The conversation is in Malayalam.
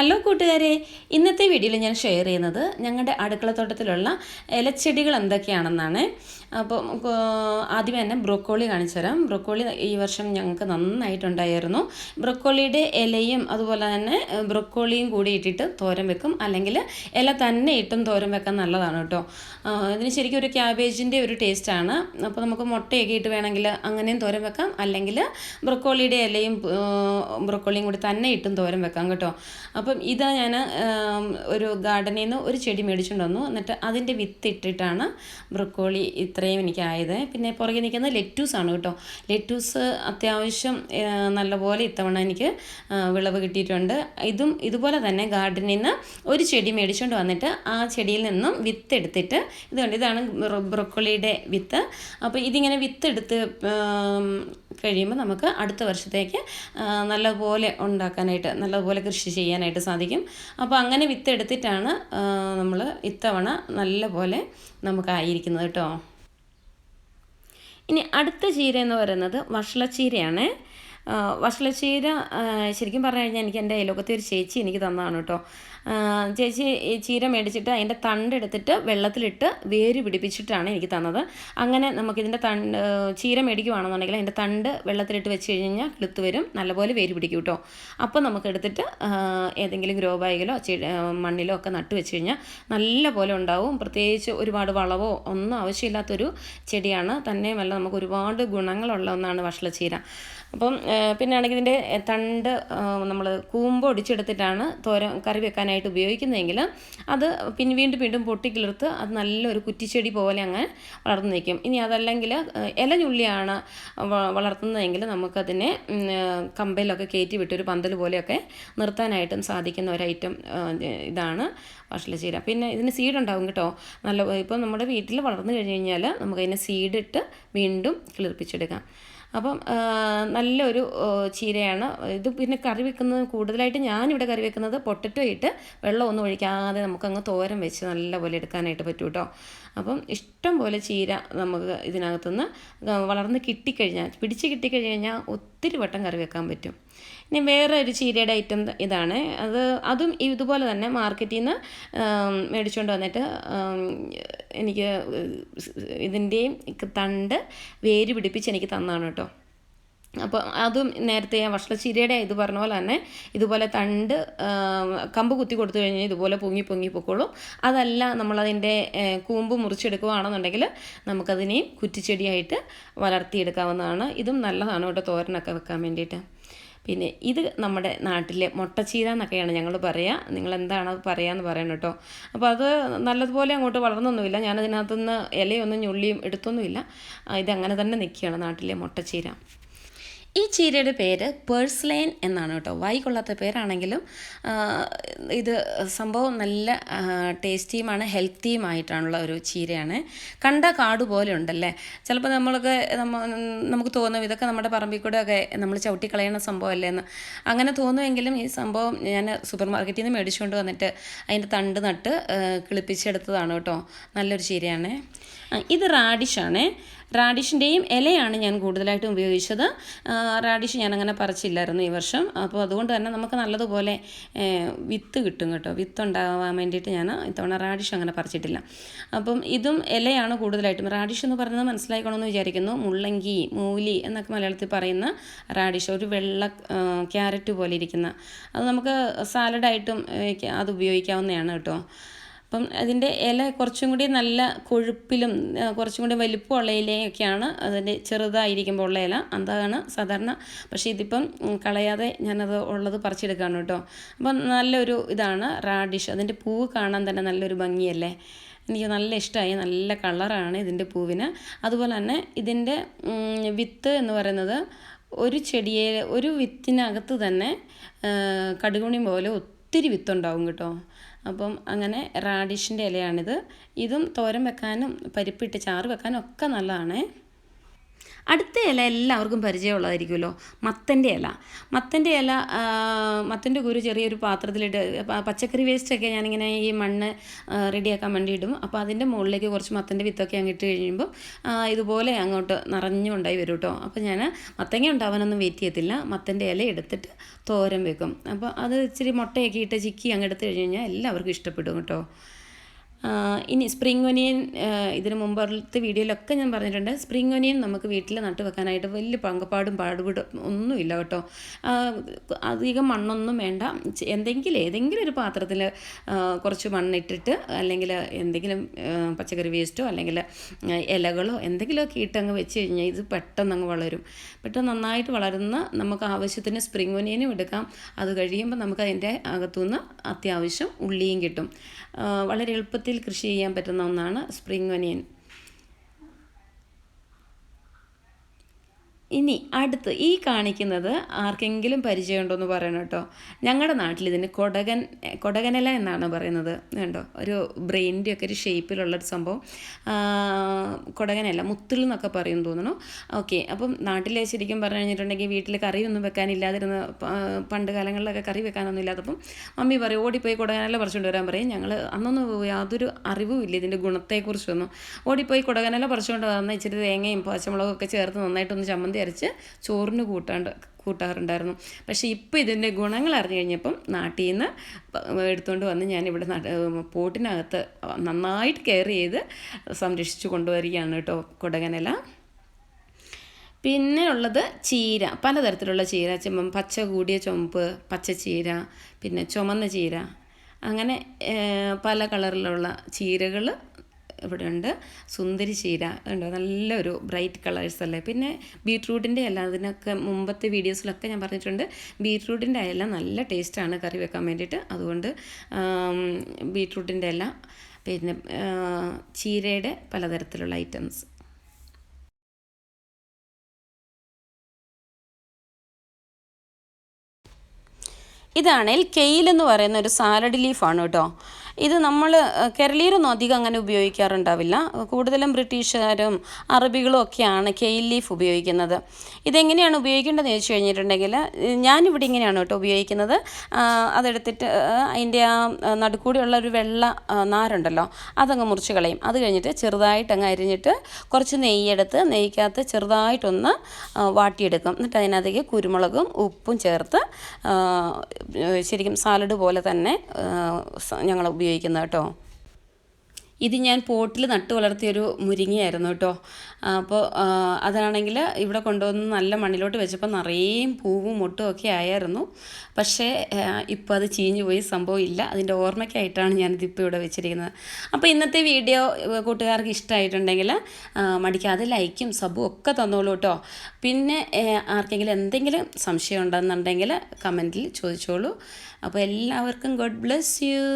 ഹലോ കൂട്ടുകാരെ ഇന്നത്തെ വീഡിയോയിൽ ഞാൻ ഷെയർ ചെയ്യുന്നത് ഞങ്ങളുടെ അടുക്കളത്തോട്ടത്തിലുള്ള ഇലച്ചെടികൾ എന്തൊക്കെയാണെന്നാണ്. അപ്പോൾ ആദ്യം തന്നെ ബ്രൊക്കോളി കാണിച്ചു തരാം. ബ്രൊക്കോളി ഈ വർഷം ഞങ്ങൾക്ക് നന്നായിട്ടുണ്ടായിരുന്നു. ബ്രൊക്കോളിയുടെ ഇലയും അതുപോലെ തന്നെ ബ്രൊക്കോളിയും കൂടി ഇട്ടിട്ട് തോരൻ വെക്കും. അല്ലെങ്കിൽ ഇല തന്നെ ഇട്ടും തോരൻ വെക്കാൻ നല്ലതാണ് കേട്ടോ. ഇതിന് ശരിക്കും ഒരു ക്യാബേജിന്റെ ഒരു ടേസ്റ്റാണ് അപ്പോൾ നമുക്ക് മുട്ടയൊക്കെ ഇട്ട് വേണമെങ്കിൽ അങ്ങനെയും തോരൻ വെക്കാം. അല്ലെങ്കിൽ ബ്രൊക്കോളിയുടെ ഇലയും ബ്രൊക്കോളിയും കൂടി തന്നെ ഇട്ടും തോരൻ വെക്കാം കേട്ടോ. അപ്പം ഇത് ഞാൻ ഒരു ഗാർഡനിൽ നിന്ന് ഒരു ചെടി മേടിച്ചുകൊണ്ട് വന്നു എന്നിട്ട് അതിന്റെ വിത്ത് ഇട്ടിട്ടാണ് ബ്രൊക്കോളി ഇത്രയും എനിക്കായത്. പിന്നെ പുറകെ നിൽക്കുന്നത് ലെറ്റൂസാണ് കേട്ടോ. ലെറ്റൂസ് അത്യാവശ്യം നല്ലപോലെ ഇത്തവണ എനിക്ക് വിളവ് കിട്ടിയിട്ടുണ്ട്. ഇതും ഇതുപോലെ തന്നെ ഗാർഡനിൽ നിന്ന് ഒരു ചെടി മേടിച്ചുകൊണ്ട് വന്നിട്ട് ആ ചെടിയിൽ നിന്നും വിത്ത് എടുത്തിട്ട് ഇതുകൊണ്ട് ഇതാണ് ബ്രൊ- ബ്രൊക്കോളിയുടെ വിത്ത്. അപ്പോൾ ഇതിങ്ങനെ വിത്ത് എടുത്ത് കഴിയുമ്പോൾ നമുക്ക് അടുത്ത വർഷത്തേക്ക് നല്ലപോലെ ഉണ്ടാക്കാനായിട്ട് നല്ലപോലെ കൃഷി ചെയ്യാനായിട്ട് സാധിക്കും. അപ്പോൾ അങ്ങനെ വിത്തെടുത്തിട്ടാണ് നമ്മൾ ഇത്തവണ നല്ലപോലെ നമുക്കായിരിക്കുന്നത് കേട്ടോ ഇനി അടുത്ത ചീര എന്ന് പറയുന്നത് വഷളച്ചീരയാണ്. വഷളച്ചീര ശരിക്കും പറഞ്ഞു കഴിഞ്ഞാൽ എനിക്ക് എന്റെ അയലോക്കത്തെ ഒരു ചേച്ചി എനിക്ക് തന്നതാണ് കേട്ടോ. ചേച്ചി ഈ ചീര മേടിച്ചിട്ട് അതിന്റെ തണ്ട് എടുത്തിട്ട് വെള്ളത്തിലിട്ട് വേര് പിടിപ്പിച്ചിട്ടാണ് എനിക്ക് തന്നത്. അങ്ങനെ നമുക്കിതിന്റെ തണ്ട് ചീര മേടിക്കുവാണെന്നുണ്ടെങ്കിൽ അതിന്റെ തണ്ട് വെള്ളത്തിലിട്ട് വെച്ച് കഴിഞ്ഞാൽ കിളുത്ത് വരും നല്ലപോലെ വേര് പിടിക്കും കേട്ടോ. അപ്പോൾ നമുക്ക് എടുത്തിട്ട് ഏതെങ്കിലും ഗ്രോ ബാഗിലോ മണ്ണിലോ ഒക്കെ നട്ട് വെച്ച് കഴിഞ്ഞാൽ നല്ല പോലെ ഉണ്ടാവും. പ്രത്യേകിച്ച് ഒരുപാട് വളവോ ഒന്നും ആവശ്യമില്ലാത്തൊരു ചെടിയാണ്. തന്നെയുമല്ല നമുക്ക് ഒരുപാട് ഗുണങ്ങളുള്ള ഒന്നാണ് വഷളച്ചീര അപ്പം പിന്നെ ആണെങ്കിൽ ഇതിന്റെ തണ്ട് നമ്മൾ കൂമ്പ് ഒടിച്ചെടുത്തിട്ടാണ് തോര കറി വെക്കാനായിട്ട് ഉപയോഗിക്കുന്നതെങ്കിൽ അത് പിന്നെ വീണ്ടും വീണ്ടും പൊട്ടിക്കിളിർത്ത് അത് നല്ലൊരു കുറ്റിച്ചെടി പോലെ അങ്ങനെ വളർന്നു നിൽക്കും. ഇനി അതല്ലെങ്കിൽ ഇലഞ്ഞുള്ളിയാണ് വളർത്തുന്നതെങ്കിൽ നമുക്കതിനെ കമ്പയിലൊക്കെ കയറ്റി ഒരു പന്തൽ പോലെയൊക്കെ നിർത്താനായിട്ടും സാധിക്കുന്ന ഒരു ഐറ്റം ആ, ഇതാണ് വഷളച്ചീര പിന്നെ ഇതിന് സീഡ് ഉണ്ടാവും കേട്ടോ. നല്ല ഇപ്പോൾ നമ്മുടെ വീട്ടിൽ വളർന്നു കഴിഞ്ഞ് കഴിഞ്ഞാൽ നമുക്കതിനെ സീഡിട്ട് വീണ്ടും കിളിർപ്പിച്ചെടുക്കാം. അപ്പം നല്ലൊരു ചീരയാണ്. ഇത് പിന്നെ കറി വെക്കുന്നത് കൂടുതലായിട്ട് ഞാനിവിടെ കറി വെക്കുന്നത് പൊട്ടറ്റോ ഇട്ട് വെള്ളമൊന്നും ഒഴിക്കാതെ നമുക്കങ്ങ് തോരൻ വെച്ച് നല്ലപോലെ എടുക്കാനായിട്ട് പറ്റും കേട്ടോ അപ്പം ഇഷ്ടം പോലെ ചീര നമുക്ക് ഇതിനകത്തുനിന്ന് വളർന്ന് കിട്ടിക്കഴിഞ്ഞാൽ പിടിച്ച് കിട്ടിക്കഴിഞ്ഞാൽ ഒത്തിരി വട്ടം കറി വെക്കാൻ പറ്റും. ഇനി വേറെ ഒരു ചീരയുടെ ഐറ്റം ഇതാണ്. അത് അതും ഇതുപോലെ തന്നെ മാർക്കറ്റിൽ നിന്ന് മേടിച്ചുകൊണ്ട് വന്നിട്ട് എനിക്ക് ഇതിന്റെയും തണ്ട് വേര് പിടിപ്പിച്ച് എനിക്ക് തന്നാണ് കേട്ടോ. അപ്പോൾ അതും നേരത്തെ ആ വഷളച്ചീരയുടെ ഇത് പറഞ്ഞ പോലെ തന്നെ ഇതുപോലെ തണ്ട് കമ്പ് കുത്തി കൊടുത്തു കഴിഞ്ഞാൽ ഇതുപോലെ പൊങ്ങി പൊങ്ങി പൊക്കോളും. അതല്ല നമ്മളതിന്റെ കൂമ്പ് മുറിച്ചെടുക്കുകയാണെന്നുണ്ടെങ്കിൽ നമുക്കതിനെയും കുറ്റിച്ചെടിയായിട്ട് വളർത്തിയെടുക്കാവുന്നതാണ്. ഇതും നല്ലതാണ് കേട്ടോ തോരനൊക്കെ വെക്കാൻ വേണ്ടിയിട്ട്. പിന്നെ ഇത് നമ്മുടെ നാട്ടിലെ മുട്ടച്ചീര എന്നൊക്കെയാണ് ഞങ്ങൾ പറയുക നിങ്ങൾ എന്താണ് അത് പറയാന്ന് പറയണം കേട്ടോ. അപ്പോൾ അത് നല്ലതുപോലെ അങ്ങോട്ട് വളർന്നൊന്നുമില്ല. ഞാനതിനകത്തുനിന്ന് ഇലയൊന്നും ഞുള്ളിയും എടുത്തൊന്നുമില്ല. ഇതങ്ങനെ തന്നെ നിൽക്കുകയാണ് നാട്ടിലെ മുട്ടച്ചീര. ഈ ചീരയുടെ പേര് പേഴ്സ്ലൈൻ എന്നാണ് കേട്ടോ. കൊള്ളാത്ത പേരാണെങ്കിലും ഇത് സംഭവം നല്ല ടേസ്റ്റിയുമാണ് ഹെൽത്തിയുമായിട്ടുള്ള ഒരു ചീരയാണ്. കണ്ട കാട് പോലെ ഉണ്ടല്ലേ? ചിലപ്പോൾ നമ്മൾക്ക് നമുക്ക് തോന്നും ഇതൊക്കെ നമ്മുടെ പറമ്പിൽ കൂടെ ഒക്കെ നമ്മൾ ചവിട്ടിക്കളയുന്ന സംഭവമല്ലേ എന്ന്. അങ്ങനെ തോന്നുമെങ്കിലും ഈ സംഭവം ഞാൻ സൂപ്പർ മാർക്കറ്റിൽ നിന്ന് മേടിച്ചുകൊണ്ട് വന്നിട്ട് അതിന്റെ തണ്ട് നട്ട് കിളിപ്പിച്ചെടുത്തതാണ് കേട്ടോ. നല്ലൊരു ചീരയാണ്. ഇത് റാഡിഷാണ്. റാഡിഷിന്റെയും ഇലയാണ് ഞാൻ കൂടുതലായിട്ടും ഉപയോഗിച്ചത്. റാഡിഷ് ഞാൻ അങ്ങനെ പറിച്ചില്ലായിരുന്നു ഈ വർഷം. അപ്പോൾ അതുകൊണ്ട് തന്നെ നമുക്ക് നല്ലതുപോലെ വിത്ത് കിട്ടും കേട്ടോ. വിത്ത് ഉണ്ടാവാൻ വേണ്ടിയിട്ട് ഞാൻ ഇത്തവണ റാഡിഷ് അങ്ങനെ പറിച്ചിട്ടില്ല. അപ്പം ഇതും ഇലയാണ് കൂടുതലായിട്ടും. റാഡിഷ് എന്ന് പറയുന്നത് മനസ്സിലാക്കണമെന്ന് വിചാരിക്കുന്നു. മുള്ളങ്കി മൂലി എന്നൊക്കെ മലയാളത്തിൽ പറയുന്ന റാഡിഷ്. ഒരു വെള്ള ക്യാരറ്റ് പോലെ ഇരിക്കുന്ന. അത് നമുക്ക് സാലഡായിട്ടും അത് ഉപയോഗിക്കാവുന്നതാണ് കേട്ടോ. അപ്പം അതിന്റെ ഇല കുറച്ചും കൂടി നല്ല കൊഴുപ്പിലും കുറച്ചും കൂടി വലിപ്പമുള്ള ഇലയൊക്കെയാണ് അതിന്റെ ചെറുതായിരിക്കുമ്പോൾ ഉള്ള ഇല. അതാണ് സാധാരണ. പക്ഷേ ഇതിപ്പം കളയാതെ ഞാനത് ഉള്ളത് പറിച്ചെടുക്കുകയാണ് കേട്ടോ. അപ്പം നല്ലൊരു ഇതാണ് റാഡിഷ് അതിന്റെ പൂവ് കാണാൻ തന്നെ നല്ലൊരു ഭംഗിയല്ലേ? എനിക്ക് നല്ല ഇഷ്ടമായി നല്ല കളറാണ് ഇതിന്റെ പൂവിന്. അതുപോലെ തന്നെ ഇതിന്റെ വിത്ത് എന്ന് പറയുന്നത് ഒരു ചെടിയെ ഒരു വിത്തിനകത്ത് തന്നെ കടുകുണി പോലെ ഒത്തിരി വിത്തുണ്ടാവും കേട്ടോ. അപ്പം അങ്ങനെ റാഡിഷിന്റെ ഇലയാണിത്. ഇതും തോരൻ വെക്കാനും പരിപ്പിട്ട് ചാറ് വെക്കാനും ഒക്കെ നല്ലതാണ്. അടുത്ത ഇല എല്ലാവർക്കും പരിചയമുള്ളതായിരിക്കുമല്ലോ. മത്തന്റെ ഇല. മത്തന്റെ ഇല മത്തന്റെ കുരു ചെറിയൊരു പാത്രത്തിലിട്ട് പച്ചക്കറി വേസ്റ്റൊക്കെ ഞാനിങ്ങനെ ഈ മണ്ണ് റെഡിയാക്കാൻ വേണ്ടി ഇടും അപ്പോൾ അതിന്റെ മുകളിലേക്ക് കുറച്ച് മത്തന്റെ വിത്തൊക്കെ അങ്ങ് ഇട്ട് കഴിയുമ്പോൾ ഇതുപോലെ അങ്ങോട്ട് നിറഞ്ഞുണ്ടായി വരും കേട്ടോ. അപ്പോൾ ഞാൻ മത്തങ്ങ ഉണ്ടാവാനൊന്നും വെയിറ്റ് ചെയ്യത്തില്ല. മത്തന്റെ ഇല എടുത്തിട്ട് തോരം വെക്കും. അപ്പോൾ അത് ഇച്ചിരി മുട്ടയൊക്കെ ഇട്ട് ചിക്കി അങ്ങ് എടുത്ത് കഴിഞ്ഞ് കഴിഞ്ഞാൽ എല്ലാവർക്കും ഇഷ്ടപ്പെടും കേട്ടോ. ഇനി സ്പ്രിംഗ് ഒനിയൻ ഇതിനു മുമ്പത്തെ വീഡിയോയിലൊക്കെ ഞാൻ പറഞ്ഞിട്ടുണ്ട്. സ്പ്രിംഗ് ഒനിയൻ നമുക്ക് വീട്ടിൽ നട്ട് വെക്കാനായിട്ട് വലിയ പങ്കപ്പാടും പാടുപെടും ഒന്നുമില്ല കേട്ടോ. അധികം മണ്ണൊന്നും വേണ്ട. എന്തെങ്കിലും ഏതെങ്കിലും ഒരു പാത്രത്തിൽ കുറച്ച് മണ്ണിട്ടിട്ട് അല്ലെങ്കിൽ എന്തെങ്കിലും പച്ചക്കറി വേസ്റ്റോ അല്ലെങ്കിൽ ഇലകളോ എന്തെങ്കിലുമൊക്കെ ഇട്ട് അങ്ങ് വെച്ച് കഴിഞ്ഞാൽ ഇത് പെട്ടെന്ന് അങ്ങ് വളരും. പെട്ടെന്ന് നന്നായിട്ട് വളരുന്ന നമുക്ക് ആവശ്യത്തിന് സ്പ്രിംഗ് ഒനിയനും എടുക്കാം. അത് കഴിയുമ്പോൾ നമുക്ക് അതിന്റെ അകത്തുനിന്ന് അത്യാവശ്യം ഉള്ളിയും കിട്ടും. വളരെ എളുപ്പത്തിൽ കൃഷി ചെയ്യാൻ പറ്റുന്ന ഒന്നാണ് സ്പ്രിംഗ് ഒനിയൻ. ഇനി അടുത്ത് ഈ കാണിക്കുന്നത് ആർക്കെങ്കിലും പരിചയമുണ്ടോ എന്ന് പറയണം കേട്ടോ. ഞങ്ങളുടെ നാട്ടിൽ ഇതിന് കൊടകൻ കൊടകനല എന്നാണ് പറയുന്നത്. കണ്ടോ? ഒരു ബ്രെയിന്റെ ഒക്കെ ഒരു ഷേപ്പിലുള്ളൊരു സംഭവം. കൊടകനല്ല കൊടകനില മുത്തിൽ എന്നൊക്കെ പറയും തോന്നുന്നു. ഓക്കെ അപ്പം നാട്ടിലെ ശരിക്കും പറഞ്ഞു കഴിഞ്ഞിട്ടുണ്ടെങ്കിൽ വീട്ടിൽ കറിയൊന്നും വെക്കാനില്ലാതിരുന്ന പണ്ട് കാലങ്ങളിലൊക്കെ കറി വെക്കാനൊന്നും ഇല്ലാത്തപ്പം മമ്മി പറയും ഓടിപ്പോയി കൊടകനല പറിച്ചുകൊണ്ട് വരാൻ പറയും. ഞങ്ങൾ അന്നൊന്നും യാതൊരു അറിവും ഇല്ല ഇതിന്റെ ഗുണത്തെക്കുറിച്ചൊന്നും. ഓടിപ്പോയി കൊടകനല പറിച്ചുകൊണ്ട് വന്ന ഇച്ചിരി തേങ്ങയും പച്ചമുളകൊക്കെ ചേർത്ത് നന്നായിട്ടൊന്ന് ചമ്മന്തി അരച്ച് ചോറിന് കൂട്ടാണ്ട് കൂട്ടാറുണ്ടായിരുന്നു. പക്ഷേ ഇപ്പോൾ ഇതിന്റെ ഗുണങ്ങൾ അറിഞ്ഞു കഴിഞ്ഞപ്പം നാട്ടിൽ നിന്ന് എടുത്തുകൊണ്ട് വന്ന് ഞാൻ ഇവിടെ പോട്ടിനകത്ത് നന്നായിട്ട് കെയർ ചെയ്ത് സംരക്ഷിച്ചു കൊണ്ടുവരികയാണ് കേട്ടോ കൊടകനില. പിന്നെ ഉള്ളത് ചീര. പലതരത്തിലുള്ള ചീര. ചെമ്മ പച്ച കൂടിയ ചുമപ്പ് പച്ച ചീര പിന്നെ ചുമന്ന ചീര. അങ്ങനെ പല കളറിലുള്ള ചീരകൾ ഇവിടെ ഉണ്ട് സുന്ദരി ചീര ഉണ്ട് നല്ലൊരു ബ്രൈറ്റ് കളേഴ്സ് അല്ലേ പിന്നെ ബീട്രൂട്ടിന്റെ അല്ല അതിനൊക്കെ മുമ്പത്തെ വീഡിയോസിലൊക്കെ ഞാൻ പറഞ്ഞിട്ടുണ്ട്. ബീട്രൂട്ടിന്റെ അല്ല നല്ല ടേസ്റ്റാണ് കറി വെക്കാൻ വേണ്ടിയിട്ട്. അതുകൊണ്ട് ബീട്രൂട്ടിന്റെ അല്ല പിന്നെ ചീരയുടെ പലതരത്തിലുള്ള ഐറ്റംസ്. ഇതാണെങ്കിൽ കെയിൽ എന്ന് പറയുന്ന ഒരു സാലഡ് ലീഫാണ് കേട്ടോ. ഇത് നമ്മൾ കേരളീയരൊന്നും അധികം അങ്ങനെ ഉപയോഗിക്കാറുണ്ടാവില്ല. കൂടുതലും ബ്രിട്ടീഷുകാരും അറബികളും ഒക്കെയാണ് കെയിൽ ലീഫ് ഉപയോഗിക്കുന്നത്. ഇതെങ്ങനെയാണ് ഉപയോഗിക്കേണ്ടതെന്ന് ചോദിച്ചു കഴിഞ്ഞിട്ടുണ്ടെങ്കിൽ ഞാനിവിടെ ഇങ്ങനെയാണ് കേട്ടോ ഉപയോഗിക്കുന്നത്. അതെടുത്തിട്ട് അതിന്റെ ആ നടുക്കൂടിയുള്ള ഒരു വെള്ള നാരുണ്ടല്ലോ അതങ്ങ് മുറിച്ച് കളയും. അത് കഴിഞ്ഞിട്ട് ചെറുതായിട്ട് അങ്ങ് അരിഞ്ഞിട്ട് കുറച്ച് നെയ്യെടുത്ത് നെയ്ക്കകത്ത് ചെറുതായിട്ടൊന്ന് വാട്ടിയെടുക്കും. എന്നിട്ട് അതിനകത്തേക്ക് കുരുമുളകും ഉപ്പും ചേർത്ത് ശരിക്കും സാലഡ് പോലെ തന്നെ ഞങ്ങൾ ഉപയോഗിക്കുന്നത് കേട്ടോ. ഇത് ഞാൻ പോട്ടിൽ നട്ട് വളർത്തിയൊരു മുരിങ്ങയായിരുന്നു കേട്ടോ. അപ്പോൾ അതാണെങ്കിൽ ഇവിടെ കൊണ്ടുവന്ന് നല്ല മണ്ണിലോട്ട് വെച്ചപ്പോൾ നിറയെ പൂവും മുട്ടും ഒക്കെ ആയിരുന്നു പക്ഷേ ഇപ്പോൾ അത് ചീഞ്ഞു പോയി. സംഭവം ഇല്ല. അതിന്റെ ഓർമ്മയ്ക്കായിട്ടാണ് ഞാനിതിപ്പോൾ ഇവിടെ വെച്ചിരിക്കുന്നത്. അപ്പോൾ ഇന്നത്തെ വീഡിയോ കൂട്ടുകാർക്ക് ഇഷ്ടമായിട്ടുണ്ടെങ്കിൽ മടിക്കാതെ ലൈക്കും സബും ഒക്കെ തന്നോളൂ കേട്ടോ. പിന്നെ ആർക്കെങ്കിലും എന്തെങ്കിലും സംശയം ഉണ്ടെന്നുണ്ടെങ്കിൽ കമന്റിൽ ചോദിച്ചോളൂ. അപ്പോൾ എല്ലാവർക്കും ഗോഡ് ബ്ലെസ് യു.